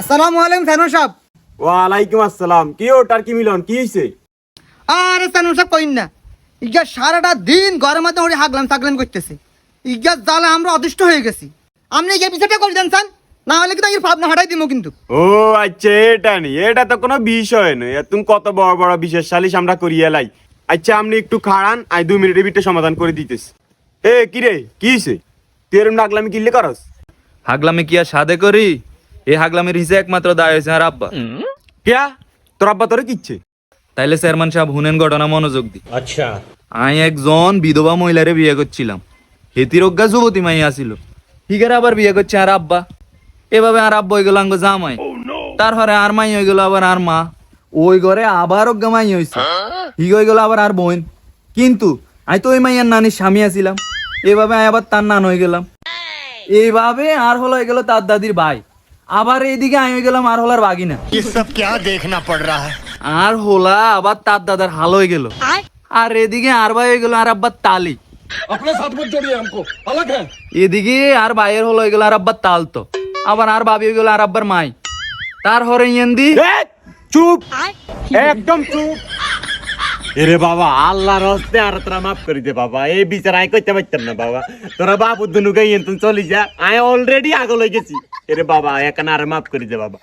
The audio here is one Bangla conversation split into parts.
আসসালামু আলাইকুম সাইনুল সাহেব। ওয়ালাইকুম আসসালাম। কি ও টার্কি মিলন? কি হইছে? আরে সাইনুল সাহেব কইন না। ইগা সারাটা দিন ঘরের মধ্যে ওরে হাগলাম থাকলাম করতেছে। ইগা জ্বালা আমরা অদৃষ্ট হয়ে গেছি। আপনি এই বিষয়টা করে দেন সান। না হলে কিন্তু এর ভাবনা হাঁটাই দিব কিন্তু। ও আচ্ছা এটা নি। এটা তো কোনো বিষয় নয়। তুমি কত বড় বড় বিশেষ সালিশ আমরা করিয়ে লাই আচ্ছা আপনি একটু খাড়ান আই দুই মিনিটের ভিতরে সমাধান করে দিতেছি। এ কি রে? কি হইছে? তুই এরম ডাকলামি কিনলে করস? হাগলামি কি আর সাদে করি? এই হাগলামির হিসে একমাত্র দায় হয়েছে আর আব্বা কিয়া? তোর আব্বা তোরে কিচ্ছে? তাইলে চেয়ারম্যান সাহেব হুনেন ঘটনা মনোযোগ দি। আচ্ছা। আমি একজন বিধবা মহিলারে বিয়ে করছিলাম। হেতির অজ্ঞা যুবতী মাই আসিল। হিগারে আবার বিয়ে করছে আর আব্বা এভাবে আর আব্বা হয়ে গেল আঙ্গ জামাই। তারপরে আর মাই হয়ে গেল আবার আর মা। ওই ঘরে আবার অজ্ঞা মাই হয়েছে হিগ হয়ে গেল আবার আর বোন। কিন্তু আমি তো ওই মাইয়ার নানির স্বামী আছিলাম এভাবে আমি আবার তার নান হয়ে গেলাম। এইভাবে আর হলো হয়ে গেল তার দাদির ভাই। আবার এদিকে আমি গেলাম আর হলার বাগি না আর হোলা আবার তার দাদার হাল হয়ে গেল। আর এদিকে আর ভাই হয়ে গেল আর আব্বার তালি। এদিকে আর ভাইয়ের হলো হয়ে গেল আর আব্বার তাল তো। আবার আর বাবি হয়ে গেল আর আব্বার মাই। তার হরে ইয়েন্দি। চুপ! একদম চুপ! এরে বাবা আল্লাহ হস্তে আর তোরা মাফ করি দে বাবা। এই বিচার আয় করতে পারতাম না বাবা। তোরা বাবু দুনুকে ইয়েন চলি যা। আয় অলরেডি আগল হয়ে গেছি। এরে বাবা এখানে আর মাফ করে দে বাবা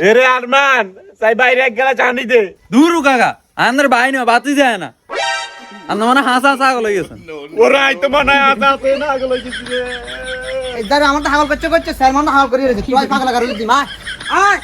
এরে আরমান তাই বাইরে এক গেলা জানি দে দূর কাকা আমাদের ভাই না বাতি যায় না আপনার মানে হাসা হাসা হয়ে গেছে ওরা তো মনে হাসা আছে না আগল গেছে দাঁড়া আমার তো হাগল করছে করছে স্যার মানে হাগল করে রেখেছে তুই পাগলা করে মা আয়